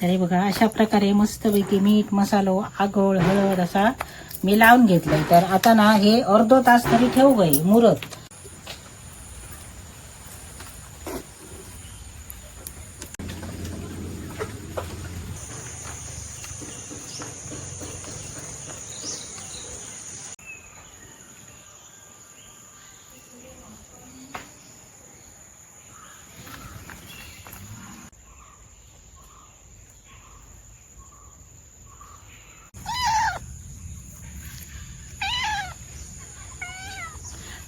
तर हे बघा अशा प्रकारे मस्तपैकी मीठ मसालो आगोळ हळद असा मी लावून घेतलंय. तर आता ना हे अर्धो तास तरी ठेवू गई मुरत.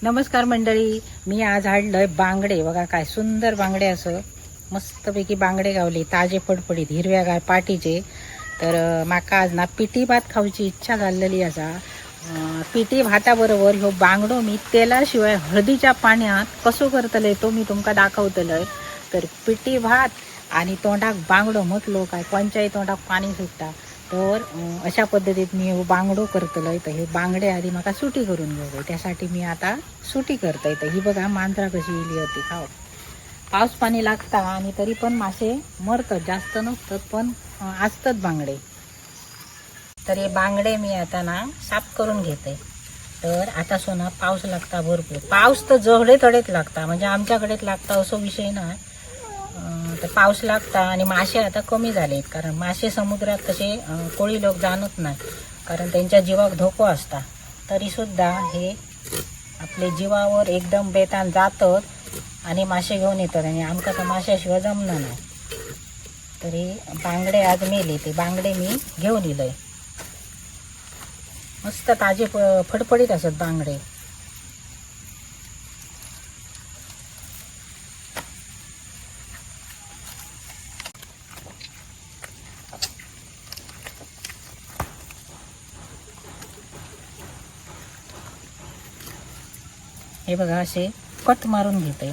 नमस्कार मंडळी. मी आज हाडलंय बांगडे. बघा काय सुंदर बांगडे असं. मस्तपैकी बांगडे गावले. ताजे फडफडीत हिरव्यागार पाटीचे. तर माका आज ना पिठी भात खाऊची इच्छा झालेली असा. पिटी पिठी भाताबरोबर ह्यो बांगडो मी तेलाशिवाय हळदीच्या पाण्यात कसो करतले तो मी तुमका दाखवतलंय. तर पिठी भात आणि तोंडाक बांगडो म्हटलो काय? पंचायत तोंडाक पाणी सुटता. तर अशा पद्धतीत मी बांगडो करतलोय तर हे बांगडे आधी म्हाका सुटी करून घेऊ त्यासाठी मी आता सुटी करता तर ही बघा मांजरा कशी इली होती. खाव पाऊस पाणी लागता आणि तरी पण मासे मरतात जास्त नसतात पण असतात बांगडे. तर हे बांगडे मी आता ना साफ करून घेते. तर आता सोना पाऊस लागता भरपूर. पाऊस तर जवळे तडेच लागता. म्हणजे आमच्याकडेच लागता असो विषय ना तर पाऊस लागता आणि मासे आता कमी झालेत. कारण मासे समुद्रात तसे कोळी लोक जाणत नाही कारण त्यांच्या जीवाक धोको असता. तरीसुद्धा हे आपले जीवावर एकदम बेतान जातात आणि मासे घेऊन येतात. आणि आमका तर माशाशिवाय जमणार नाही. तरी बांगडे आज मेले ते बांगडे मी घेऊन येलोय. मस्त ताजे फ- फडफडीत असत बांगडे. हे बघा असे कट मारून घेते.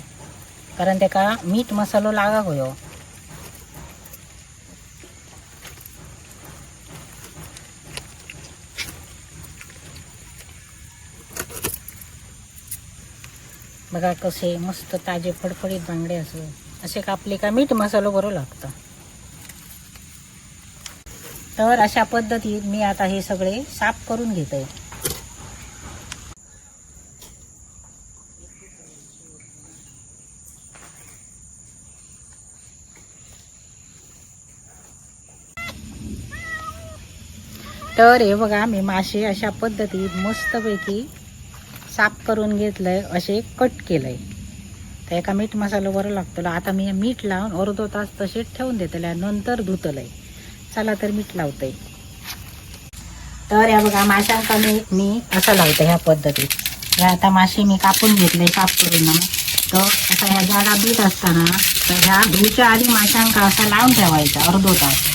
कारण त्याका मीठ मसालो लागा होयो. बघा कसे मस्त ताजे फडफडीत बांगडे असो. असे कापले का मीठ मसालो बरो लागतं. तर अशा पद्धतीत मी आता हे सगळे साफ करून घेते. तर हे बघा मी मासे अशा पद्धतीत मस्तपैकी साफ करून घेतलंय असे कट केलंय. तर एका मीठ मसाल्यावर बरं लागतो आता मी मीठ लावून अर्धो तास तसेच ठेवून देतले नंतर धुतलंय. चला तर मीठ लावतंय. तर या बघा माशांका मी मी असं लावते ह्या पद्धतीत. हे आता मासे मी कापून घेतले साफ करून. तर असा ह्या जागा बीट असताना तर ह्या धुच्या आधी माशांका असा लावून ठेवायचा अर्धो तास.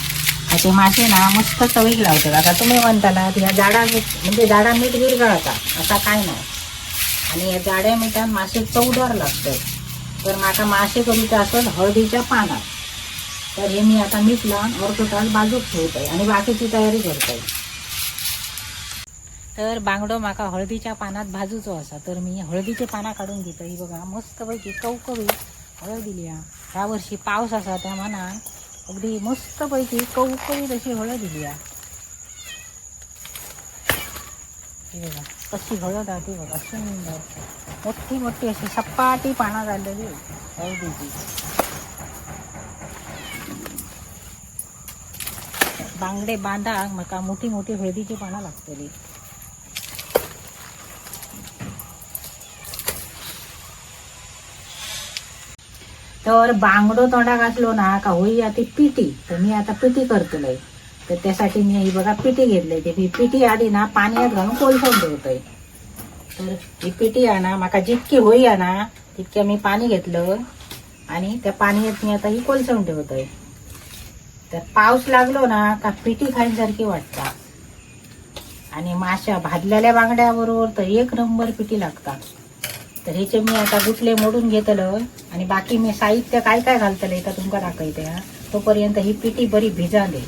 ते मासे ना मस्त चवीक लावतात. आता तुम्ही म्हणता ना ह्या झाडा म्हणजे झाडा मीठ विरघळता. असा काय नाही. आणि या जाड्या मिठात मासे चवदार लागतात. तर माका मासे करूचे असत हळदीच्या पानात. तर हे मी आता मीठ लावून अर्धो तास बाजूक आहे आणि बाकीची तयारी करत आहे तर बांगडो माका हळदीच्या पानात भाजूचो असा. तर मी हळदीचे पाना काढून घेतो ही बघा मस्तपैकी चौकवी हळद दिली ह्या वर्षी पाऊस असा त्या मनान अगदी मस्तपैकी कवकळीत अशी हळद दिली आहे. बघा कशी हळद आहे ती बघा सुंदर. मोठी मोठी अशी सपाटी पानं झालेली. हळदीची बांगडे बांधाक म्हाका मोठी मोठी हळदीची पानां लागतली तर बांगडो तोंडाक घातलो ना का होई आता पिटी. तर मी आता पिटी करतोय तर त्यासाठी मी ही बघा पिटी घेतली ती पिटी आधी ना पाण्यात घालून कोलसवून ठेवतोय. तर ही पिटी आणा म्हाका माका जितकी होई आणा ना तितक्या मी पाणी घेतलं. आणि त्या पाण्यात मी आता ही कोलसवून ठेवतोय. तर पाऊस लागलो ना का पिटी खाण्यासारखी वाटता. आणि माशा भाजलेल्या बांगड्याबरोबर तर एक नंबर पिटी लागतात. तर ह्याचे मी आता गुटले मोडून घेतलं आणि बाकी मी साहित्य काय काय घालतलं का तुमका दाखवते तोपर्यंत ही पिठी बरी भिजाले.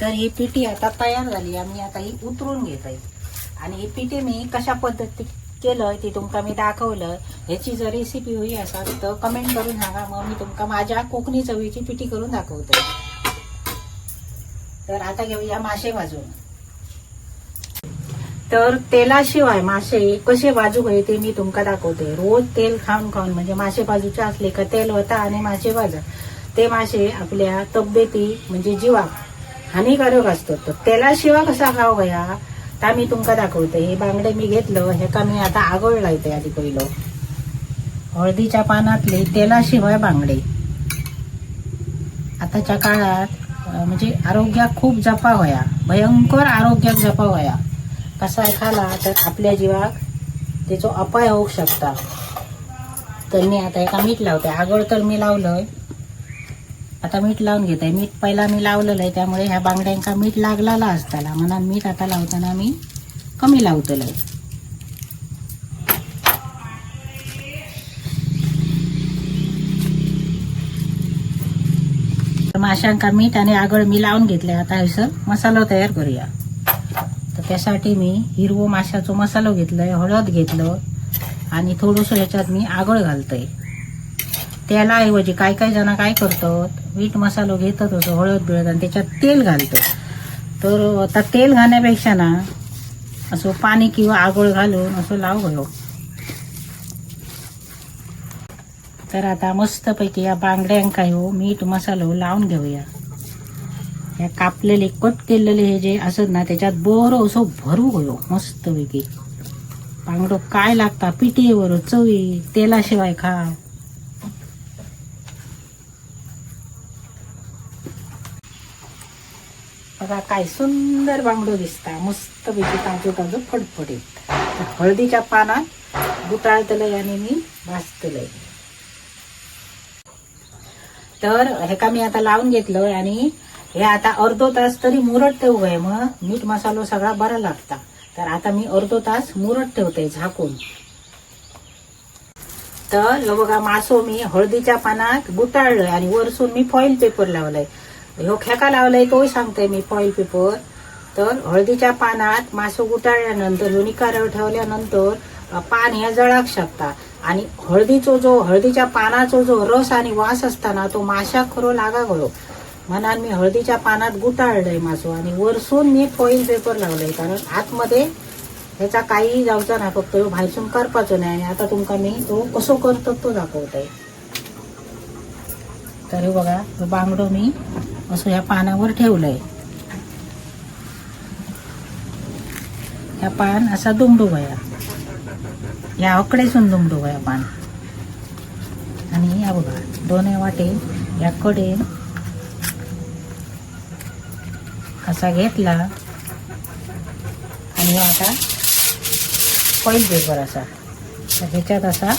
तर ही पिठी आता तयार झाली आम्ही आता ही उतरून घेत आहे. आणि ही पिठी मी कशा पद्धती केलं ती तुमका मी दाखवलं. ह्याची जर रेसिपी होई असा तर कमेंट करून सांगा. मग मी तुमका माझ्या कोकणी चवीची पिठी करून दाखवते. तर आता घेऊया मासे भाजून. तर तेलाशिवाय मासे कसे वाजू घे ते मी तुमका दाखवते. रोज तेल खाऊन खाऊन म्हणजे मासे बाजूचे असले का तेल होता आणि मासे भाजा. ते मासे आपल्या तब्येती म्हणजे जीवा हानिकारक असतो. तर तेलाशिवाय कसा खाव गया? ता मी तुमका दाखवते. हे बांगडे मी घेतलं हेका मी आता आगळ लावते आधी पहिलं. हळदीच्या पानातले तेलाशिवाय बांगडे. आताच्या काळात म्हणजे आरोग्याक खूप जपा होया. भयंकर आरोग्यात जपा होया. कसा खाला तर आपल्या जीवाक त्याचो अपाय होऊ शकता. तर मी आता एका मीठ लावते. आगळ तर मी लावलंय. आता मीठ लावून घेत. आहे मीठ पहिला मी लावलेलं आहे त्यामुळे ह्या बांगड्यांका मीठ लागलाला असताना म्हणून मीठ आता लावताना मी कमी लावतलं आहे. तर माशांका मीठ आणि आगळ मी लावून घेतले आता हैसर मसाला तयार करूया. तर त्यासाठी मी हिरवो माशाचो मसालो घेतलाय हळद घेतलं आणि थोडंसं ह्याच्यात मी आगळ घालतोय. त्याला ऐवजी काय काय जण काय करतात? मीठ मसालो घेतात असं हळद बिळद आणि त्याच्यात तेल घालतात. तर आता तेल घालण्यापेक्षा ना असं पाणी किंवा आगोळ घालून असं लाव गयो तर आता मस्तपैकी या बांगड्यांका हो मीठ मसालो लावून घेऊया. या कापलेले कट केलेले हे जे असत ना त्याच्यात बरं असं भरू गयो हो, मस्तपैकी. बांगडो काय लागता पिटीवर चवी तेलाशिवाय खा. बघा काय सुंदर बांगडो दिसता मस्तपैकी ताजो ताजो फडफडीत. हळदीच्या पानात गुटाळतलंय आणि मी भाजतलंय. तर ह्याका मी आता लावून घेतलं आणि हे आता अर्धो तास तरी मुरट ठेवू आहे मग मीठ मसालो सगळा बरा लागता. तर आता मी अर्धो तास मुरट ठेवते झाकून. तर बघा मासो मी हळदीच्या पानात गुटाळलोय आणि वरसून मी फॉईल पेपर लावलाय. ह्यो खेका लावलाय तोही सांगते मी फॉईल पेपर. तर हळदीच्या पानात मासो गुटाळल्यानंतर ह्यो निकारावर ठेवल्यानंतर पान ह्या जळाक शकता. आणि हळदीचो जो हळदीच्या पानाचो जो रस आणि वास असताना तो माशा खरो लागा गयो म्हणून मी हळदीच्या पानात गुटाळलंय मासो आणि वरसून मी फॉईल पेपर लावलंय. कारण आतमध्ये ह्याचा काही जाऊचा ना फक्त भायसून करपाचो नाही आणि आता तुमका मी तो कसो करतो तो दाखवतोय. तर बघा तो बांगडो मी असं ह्या पानावर ठेवलंय. ह्या पान असा दुमडू या अकडेसून दुमडू पान. आणि या बघा दोन्ही वाटे या कडे असा घेतला. आणि आता पैल पेपर असा. ह्याच्यात असा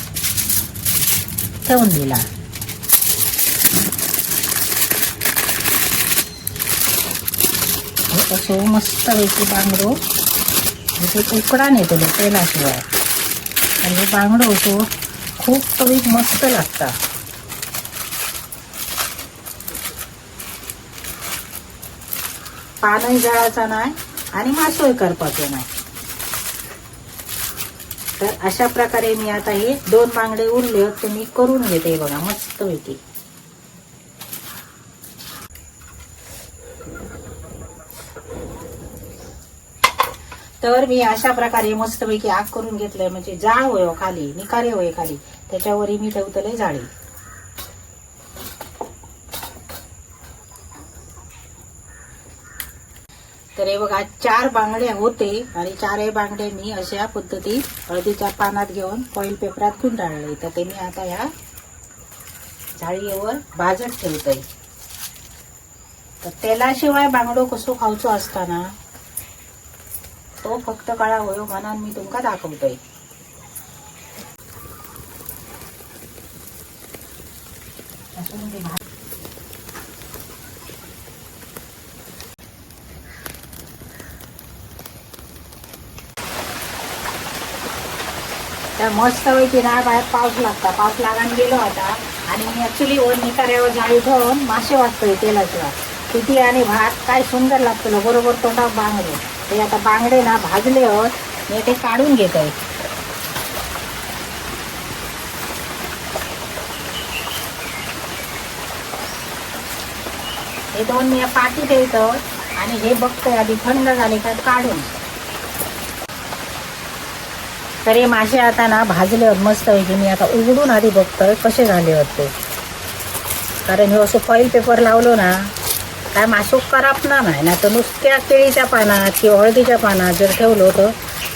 ठेवून दिला. हे मस्त पैकी बांगडो. इथे उकडा तो तेलाशिवाय. आणि हे बांगडो होतो खूप चवीक मस्त लागता पानही जाळाचा नाही आणि मासोय करपाचो नाही. तर अशा प्रकारे मी आता हे दोन बांगडे उरले तुम्ही मी करून घेते बघा मस्त तर मी अशा प्रकारे मस्तपैकी आग करून घेतलंय. म्हणजे जाळ होय हो खाली निकारे होय खाली. त्याच्यावरही मी ठेवतले जाळी तर हे बघा चार बांगड्या होते आणि चारही बांगडे मी अशा पद्धतीत हळदीच्या पानात घेऊन फॉईल पेपरात गुंडाळले. तर ते मी आता ह्या जाळीवर भाजत ठेवतय. तर तेलाशिवाय बांगडो कसो खावचो असताना तो फक्त काळा होयो म्हणून मी तुमका दाखवतोय. तर मस्त पैकी ना बाहेर पाऊस लागता. पाऊस लागान गेलो आता. आणि मी ऍक्च्युली वर निकाऱ्यावर जाळी ठेवून मासे वाचतोय तेलाशिवाय. किती आणि भात काय सुंदर लागतो बरोबर तोंडा बांगडे. हे आता बांगडे ना भाजले होत मी ते काढून घेत आहे हे दोन मी पाठी ठेवतो आणि हे बघतोय आधी थंड झाले का काढून. तर हे मासे आता ना भाजले होत मस्त पैकी मी आता उघडून आधी बघतोय कसे झाले होते. कारण हे असं फॉईल पेपर लावलो ना काय मासो करपना नाही ना तर नुसत्या केळीच्या पानात किंवा हळदीच्या पानात जर ठेवलं तर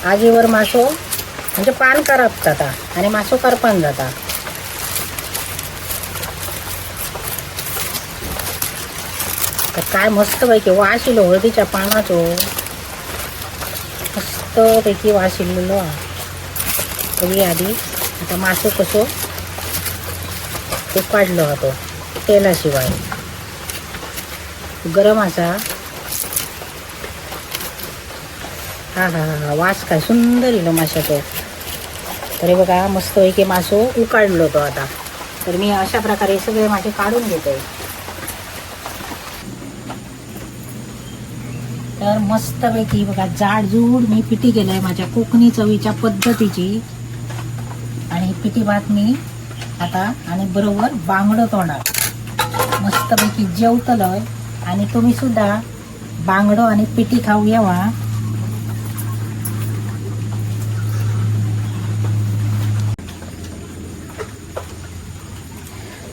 आगीवर मासो म्हणजे पान करप जाता आणि मासो करपान जाता. तर काय मस्त पैकी वास येलो हळदीच्या पानाचो. मस्त पैकी वास येलेलो हा सगळी आधी. आता मासो कसो उकाडलो होतो तेलाशिवाय. गरम असा. हा हा हा हा वास काय सुंदर येलो माशाचं. तरी बघा मस्त पैकी मासो उकाडलो तो आता. तर मी अशा प्रकारे सगळे मासे काढून घेतोय. तर मस्तपैकी बघा जाडजूड मी पिठी केलंय माझ्या कोकणी चवीच्या पद्धतीची. आणि पिठी भात मी आता आणि बरोबर बांगडं तोंडात मस्तपैकी जेवतलंय. आणि तुम्ही सुद्धा बांगडो आणि पिठी खाऊ यावा.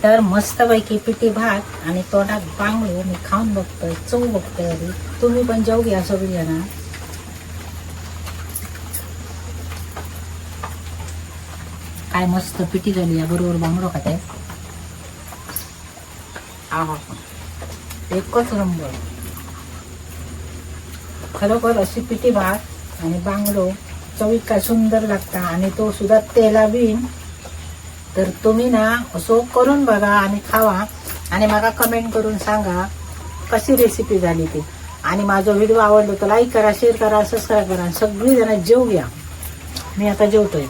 तर मस्तपैकी पिठी भात आणि तोंडात बांगडो मी खाऊन बघतोय चव बघतोय आधी. तुम्ही पण जाऊ घ्या सगळी जण काय मस्त पिठी झाली या बरोबर बांगडो खाते आहो. एकच नंबर खरोखर अशी पिठी भात आणि बांगडो चवीत काय सुंदर लागता आणि तो सुद्धा तेला बीन. तर तुम्ही ना असो करून बघा आणि खावा आणि मला कमेंट करून सांगा कशी रेसिपी झाली ती. आणि माझा व्हिडिओ आवडलो तर लाईक करा शेअर करा सबस्क्राईब करा सगळी जण जेव घ्या. मी आता जेवतोय.